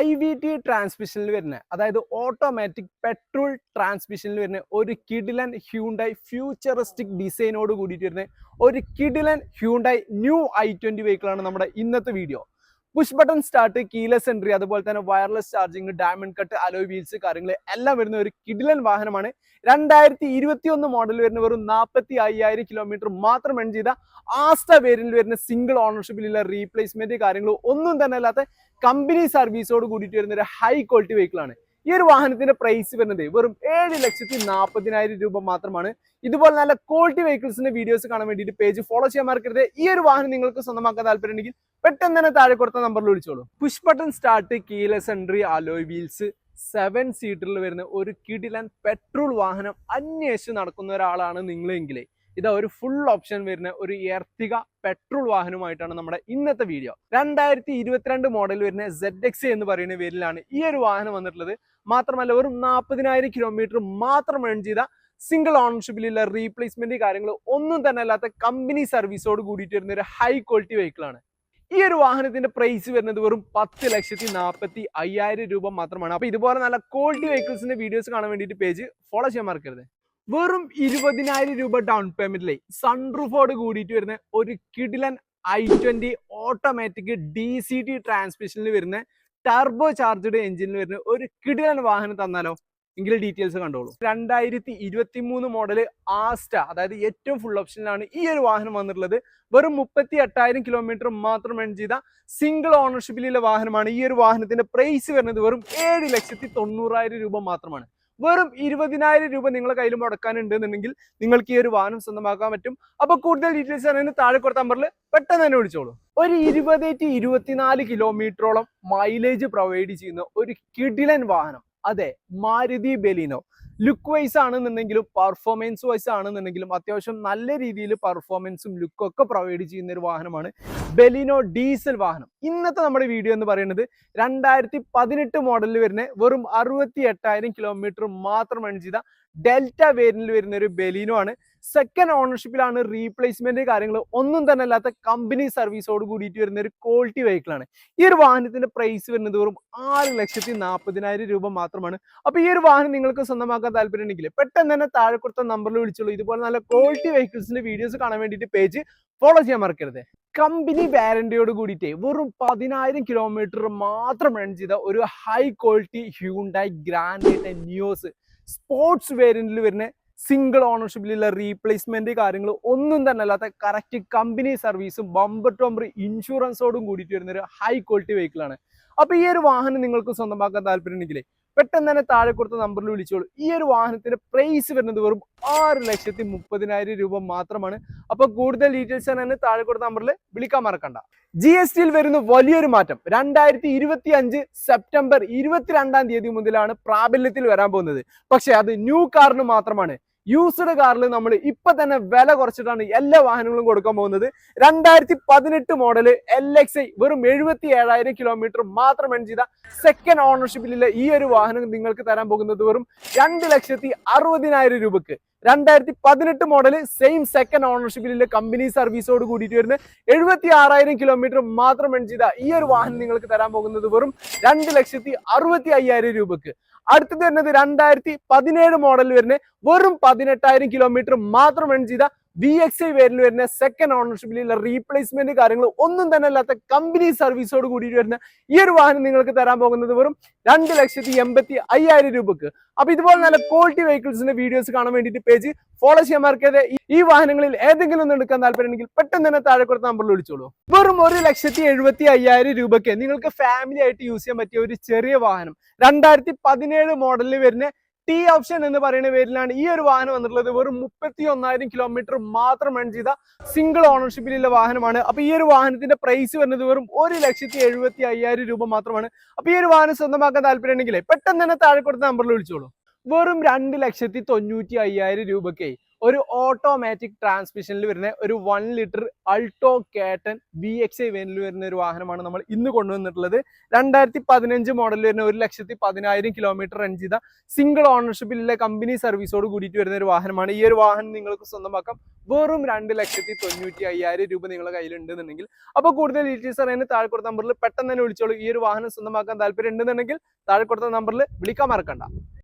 I V T ട്രാൻസ്മിഷനിൽ വരുന്ന. അതായത് ഓട്ടോമാറ്റിക് പെട്രോൾ ട്രാൻസ്മിഷനിൽ വരുന്ന. ഒരു കിഡിലൻ ഹ്യൂണ്ടായി ഫ്യൂച്ചറിസ്റ്റിക് ഡിസൈനോട് കൂടിയിട്ട് വരുന്ന. ഒരു കിഡിലൻ ഹ്യൂണ്ടായി ന്യൂ ഐ ട്വന്റി വെഹിക്കിളാണ് നമ്മുടെ ഇന്നത്തെ video push button start keyless entry അതുപോലെ തന്നെ wireless charging diamond cut alloy wheels കാര്യങ്ങൾ എല്ലാം വരുന്ന ഒരു കിഡിലൻ വാഹനമാണ്. രണ്ടായിരത്തി ഇരുപത്തി ഒന്ന് മോഡൽ വരുന്ന വെറും നാൽപ്പത്തി അയ്യായിരം കിലോമീറ്റർ മാത്രം എൺ ചെയ്ത ആസ്റ്റ വേരിയന്റിൽ വരുന്ന സിംഗിൾ ഓണർഷിപ്പിലുള്ള റീപ്ലേസ്മെന്റ് കാര്യങ്ങൾ ഒന്നും തന്നെ അല്ലാത്ത കമ്പനി സർവീസോട് കൂടിയിട്ട് വരുന്ന ഒരു ഹൈ ക്വാളിറ്റി വെഹിക്കിൾ ആണ്. ഈ ഒരു വാഹനത്തിന്റെ പ്രൈസ് വരുന്നത് വെറും ഏഴ് ലക്ഷത്തി നാൽപ്പതിനായിരം രൂപ മാത്രമാണ്. ഇതുപോലെ നല്ല ക്വാളിറ്റി വെഹിക്കിൾസിന്റെ വീഡിയോസ് കാണാൻ വേണ്ടിയിട്ട് പേജ് ഫോളോ ചെയ്യാൻ മറക്കരുത്. ഈ ഒരു വാഹനം നിങ്ങൾക്ക് സ്വന്തമാക്കാൻ താല്പര്യമുണ്ടെങ്കിൽ പെട്ടെന്ന് തന്നെ താഴെ കൊടുത്ത നമ്പറിൽ വിളിച്ചോളൂ. Push button start keyless entry alloy wheels seven സീറ്ററിൽ വരുന്ന ഒരു കിടിലൻ പെട്രോൾ വാഹനം അന്വേഷിച്ച് നടക്കുന്ന ഒരാളാണ് നിങ്ങളെങ്കിൽ ഇതാ ഒരു ഫുൾ ഓപ്ഷൻ വരുന്ന ഒരു എർത്തിക പെട്രോൾ വാഹനമായിട്ടാണ് നമ്മുടെ ഇന്നത്തെ വീഡിയോ രണ്ടായിരത്തി ഇരുപത്തിരണ്ട് മോഡൽ വരുന്ന സെഡ് എക്സ് എന്ന് പറയുന്ന പേരിലാണ് ഈ ഒരു വാഹനം വന്നിട്ടുള്ളത്. മാത്രമല്ല ഒരു നാൽപ്പതിനായിരം കിലോമീറ്റർ മാത്രം ഏൺ ചെയ്ത സിംഗിൾ ഓണർഷിപ്പിലുള്ള റീപ്ലേസ്മെന്റ് കാര്യങ്ങൾ ഒന്നും തന്നെ അല്ലാത്ത കമ്പനി സർവീസോട് കൂടിയിട്ട് വരുന്ന ഒരു ഹൈ ക്വാളിറ്റി വെഹിക്കിൾ ആണ്. ഈ ഒരു വാഹനത്തിന്റെ പ്രൈസ് വരുന്നത് വെറും പത്ത് ലക്ഷത്തി നാൽപ്പത്തി അയ്യായിരം രൂപ മാത്രമാണ്. അപ്പൊ ഇതുപോലെ നല്ല ക്വാളിറ്റി വെഹിക്കിൾസിന്റെ വീഡിയോസ് കാണാൻ വേണ്ടിയിട്ട് പേജ് ഫോളോ ചെയ്യാൻ മറക്കരുത്. വെറും ഇരുപതിനായിരം രൂപ ഡൗൺ പേയ്മെന്റിലെ സൺറൂഫോട് കൂടിയിട്ട് വരുന്ന ഒരു കിഡിലൻ I twenty automatic D C T ട്രാൻസ്മിഷനിൽ വരുന്ന ടർബോ ചാർജഡ് എഞ്ചിനിൽ വരുന്ന ഒരു കിഡിലൻ വാഹനം തന്നാലോ? എങ്കിൽ ഡീറ്റെയിൽസ് കണ്ടോളൂ. രണ്ടായിരത്തി ഇരുപത്തി മൂന്ന് മോഡൽ ആസ്റ്റ അതായത് ഏറ്റവും ഫുൾ ഓപ്ഷനിലാണ് ഈ ഒരു വാഹനം വന്നിട്ടുള്ളത്. വെറും മുപ്പത്തി എട്ടായിരം കിലോമീറ്റർ മാത്രം എൺ ചെയ്ത സിംഗിൾ ഓണർഷിപ്പിലുള്ള വാഹനമാണ് ഈ ഒരു വാഹനത്തിന്റെ പ്രൈസ് വരുന്നത് വെറും ഏഴ് ലക്ഷത്തി തൊണ്ണൂറായിരം രൂപ മാത്രമാണ്. വെറും ഇരുപതിനായിരം രൂപ നിങ്ങളെ കയ്യിൽ മുടക്കാനുണ്ടെന്നുണ്ടെങ്കിൽ നിങ്ങൾക്ക് ഈ ഒരു വാഹനം സ്വന്തമാക്കാൻ പറ്റും. അപ്പൊ കൂടുതൽ ഡീറ്റെയിൽസ് അറിയാൻ താഴെ കൊടുത്ത നമ്പറിൽ പെട്ടെന്ന് തന്നെ വിളിച്ചോളൂ. ഒരു ഇരുപത് ടു ഇരുപത്തിനാല് കിലോമീറ്ററോളം മൈലേജ് പ്രൊവൈഡ് ചെയ്യുന്ന ഒരു കിടിലൻ വാഹനം. അതെ മാരുതി ബെലിനോ. ലുക്ക് വൈസ് ആണെന്നുണ്ടെങ്കിലും പെർഫോമൻസ് വൈസ് ആണെന്നുണ്ടെങ്കിലും അത്യാവശ്യം നല്ല രീതിയിൽ പെർഫോമൻസും ലുക്കും ഒക്കെ പ്രൊവൈഡ് ചെയ്യുന്ന ഒരു വാഹനമാണ് ബെലിനോ ഡീസൽ വാഹനം. ഇന്നത്തെ നമ്മുടെ വീഡിയോ എന്ന് പറയുന്നത് രണ്ടായിരത്തി പതിനെട്ട് മോഡലിൽ വരുന്ന വെറും അറുപത്തി എട്ടായിരം കിലോമീറ്റർ മാത്രം റൺ ചെയ്ത ഡെൽറ്റ വേരിയന്റിൽ വരുന്ന ഒരു ബെലീനോ ആണ് സെക്കൻഡ് ഓണർഷിപ്പിലാണ് റീപ്ലേസ്മെന്റ് കാര്യങ്ങൾ ഒന്നും തന്നെ അല്ലാത്ത കമ്പനി സർവീസോട് കൂടിയിട്ട് വരുന്ന ഒരു ക്വാളിറ്റി വെഹിക്കിൾ ആണ്. ഈ ഒരു വാഹനത്തിന്റെ പ്രൈസ് വരുന്നത് വെറും ആറ് ലക്ഷത്തി നാൽപ്പതിനായിരം രൂപ മാത്രമാണ്. അപ്പൊ ഈ ഒരു വാഹനം നിങ്ങൾക്ക് സ്വന്തമാക്കാൻ താല്പര്യമുണ്ടെങ്കിൽ പെട്ടെന്ന് തന്നെ താഴെ കൊടുത്ത നമ്പറിൽ വിളിച്ചുള്ളൂ ഇതുപോലെ നല്ല ക്വാളിറ്റി വെഹിക്കിൾസിന്റെ വീഡിയോസ് കാണാൻ വേണ്ടിയിട്ട് പേജ് ഫോളോ ചെയ്യാൻ മറക്കരുത്. കമ്പനി വാരണ്ടിയോട് കൂടിയിട്ട് വെറും പതിനായിരം കിലോമീറ്റർ മാത്രം റൺ ചെയ്ത ഒരു high quality Hyundai grand Nios sports വേരിയന്റിൽ വരുന്ന സിംഗിൾ ഓണർഷിപ്പിലുള്ള റീപ്ലേസ്മെന്റ് കാര്യങ്ങൾ ഒന്നും തന്നെ അല്ലാത്ത കറക്റ്റ് കമ്പനി സർവീസും ബമ്പർ ടോംബർ ഇൻഷുറൻസോടും കൂടിയിട്ട് വരുന്ന ഒരു ഹൈ ക്വാളിറ്റി വെഹിക്കിൾ ആണ്. അപ്പൊ ഈ ഒരു വാഹനം നിങ്ങൾക്ക് സ്വന്തമാക്കാൻ താല്പര്യമുണ്ടെങ്കിൽ പെട്ടെന്ന് തന്നെ താഴെ കൊടുത്ത നമ്പറിൽ വിളിച്ചോളൂ. ഈ ഒരു വാഹനത്തിന്റെ പ്രൈസ് വരുന്നത് വെറും ആറ് ലക്ഷത്തി മുപ്പതിനായിരം രൂപ മാത്രമാണ്. അപ്പൊ കൂടുതൽ ഡീറ്റെയിൽസ് തന്നെ താഴെ കൊടുത്ത നമ്പറിൽ വിളിക്കാൻ മറക്കണ്ട. ജി എസ് ടിയിൽ വരുന്ന വലിയൊരു മാറ്റം. രണ്ടായിരത്തി ഇരുപത്തി അഞ്ച് സെപ്റ്റംബർ ഇരുപത്തിരണ്ടാം തീയതി മുതലാണ് പ്രാബല്യത്തിൽ വരാൻ പോകുന്നത്. പക്ഷെ അത് ന്യൂ കാറിന് മാത്രമാണ്. യൂസ്ഡ് കാറിൽ നമ്മൾ ഇപ്പൊ തന്നെ വില കുറച്ചിട്ടാണ് എല്ലാ വാഹനങ്ങളും കൊടുക്കാൻ പോകുന്നത്. രണ്ടായിരത്തി പതിനെട്ട് മോഡൽ എൽ എക്സ് ഐ വെറും എഴുപത്തി ഏഴായിരം കിലോമീറ്റർ മാത്രം എൺ ചെയ്ത സെക്കൻഡ് ഓണർഷിപ്പിലുള്ള ഈ ഒരു വാഹനം നിങ്ങൾക്ക് തരാൻ പോകുന്നത് വെറും രണ്ട് ലക്ഷത്തി അറുപതിനായിരം രൂപക്ക്. രണ്ടായിരത്തി പതിനെട്ട് മോഡൽ സെയിം സെക്കൻഡ് ഓണർഷിപ്പിലുള്ള കമ്പനി സർവീസോട് കൂടിയിട്ട് വരുന്ന എഴുപത്തി ആറായിരം കിലോമീറ്റർ മാത്രം എൺ ചെയ്ത ഈ ഒരു വാഹനം നിങ്ങൾക്ക് തരാൻ പോകുന്നത് വെറും രണ്ട് ലക്ഷത്തി അറുപത്തി അയ്യായിരം രൂപക്ക്. അടുത്തത് വരുന്നത് രണ്ടായിരത്തി പതിനേഴ് മോഡൽ വരുന്ന വെറും പതിനെട്ടായിരം കിലോമീറ്റർ മാത്രം റൺ ചെയ്ത വി എക്സ് ഐ പേരിൽ വരുന്ന സെക്കൻഡ് ഓണർഷിപ്പിലുള്ള റീപ്ലേസ്മെന്റ് കാര്യങ്ങൾ ഒന്നും തന്നെ അല്ലാത്ത കമ്പനി സർവീസോട് കൂടിയിട്ട് വരുന്ന ഈ ഒരു വാഹനം നിങ്ങൾക്ക് തരാൻ പോകുന്നത് വെറും രണ്ട് ലക്ഷത്തി എൺപത്തി അയ്യായിരം രൂപക്ക്. അപ്പൊ ഇതുപോലെ നല്ല ക്വാളിറ്റി വെഹിക്കിൾസിന്റെ വീഡിയോസ് കാണാൻ വേണ്ടിയിട്ട് പേജ് ഫോളോ ചെയ്യാൻ മറക്കാതെ ഈ വാഹനങ്ങളിൽ ഏതെങ്കിലും ഒന്ന് എടുക്കാൻ താല്പര്യമുണ്ടെങ്കിൽ പെട്ടെന്ന് തന്നെ താഴെ കൊടുത്ത നമ്പറിൽ വിളിച്ചോളൂ. വെറും ഒരു ലക്ഷത്തി എഴുപത്തി അയ്യായിരം രൂപയ്ക്ക് നിങ്ങൾക്ക് ഫാമിലി ആയിട്ട് യൂസ് ചെയ്യാൻ പറ്റിയ ഒരു ചെറിയ വാഹനം. രണ്ടായിരത്തി പതിനേഴ് മോഡലിൽ വരുന്ന ടി ഓപ്ഷൻ എന്ന് പറയുന്ന പേരിലാണ് ഈ ഒരു വാഹനം വന്നിട്ടുള്ളത്. വെറും മുപ്പത്തി ഒന്നായിരം കിലോമീറ്റർ മാത്രം റൺ ചെയ്ത സിംഗിൾ ഓണർഷിപ്പിലുള്ള വാഹനമാണ്. അപ്പൊ ഈ ഒരു വാഹനത്തിന്റെ പ്രൈസ് വരുന്നത് വെറും ഒരു ലക്ഷത്തി എഴുപത്തി അയ്യായിരം രൂപ മാത്രമാണ്. അപ്പൊ ഈ ഒരു വാഹനം സ്വന്തമാക്കാൻ താല്പര്യമുണ്ടെങ്കിൽ പെട്ടെന്ന് തന്നെ താഴെ കൊടുത്ത നമ്പറിൽ വിളിച്ചോളൂ. വെറും രണ്ട് ലക്ഷത്തി തൊണ്ണൂറ്റി അയ്യായിരം രൂപയ്ക്ക് ഒരു ഓട്ടോമാറ്റിക് ട്രാൻസ്മിഷനിൽ വരുന്ന ഒരു one litre Alto K ten V X I വേനിൽ വരുന്ന ഒരു വാഹനമാണ് നമ്മൾ ഇന്ന് കൊണ്ടുവന്നിട്ടുള്ളത്. രണ്ടായിരത്തി പതിനഞ്ച് മോഡലിൽ വരുന്ന ഒരു ലക്ഷത്തി പതിനായിരം കിലോമീറ്റർ റൺ ചെയ്ത സിംഗിൾ ഓണർഷിപ്പിലുള്ള കമ്പനി സർവീസോട് കൂടിയിട്ട് വരുന്ന ഒരു വാഹനമാണ്. ഈ ഒരു വാഹനം നിങ്ങൾക്ക് സ്വന്തമാക്കാം. വെറും രണ്ട് ലക്ഷത്തി തൊണ്ണൂറ്റി അയ്യായിരം രൂപ നിങ്ങളുടെ കയ്യിലുണ്ടെന്നുണ്ടെങ്കിൽ. അപ്പോൾ കൂടുതൽ ഡീറ്റെയിൽസ് അറിയാൻ താഴെ കൊടുത്ത നമ്പറിൽ പെട്ടെന്ന് തന്നെ വിളിച്ചോളൂ. ഈ ഒരു വാഹനം സ്വന്തമാക്കാൻ താല്പര്യം ഉണ്ടെന്നുണ്ടെങ്കിൽ താഴെ കൊടുത്ത നമ്പറിൽ വിളിക്കാൻ മറക്കണ്ട.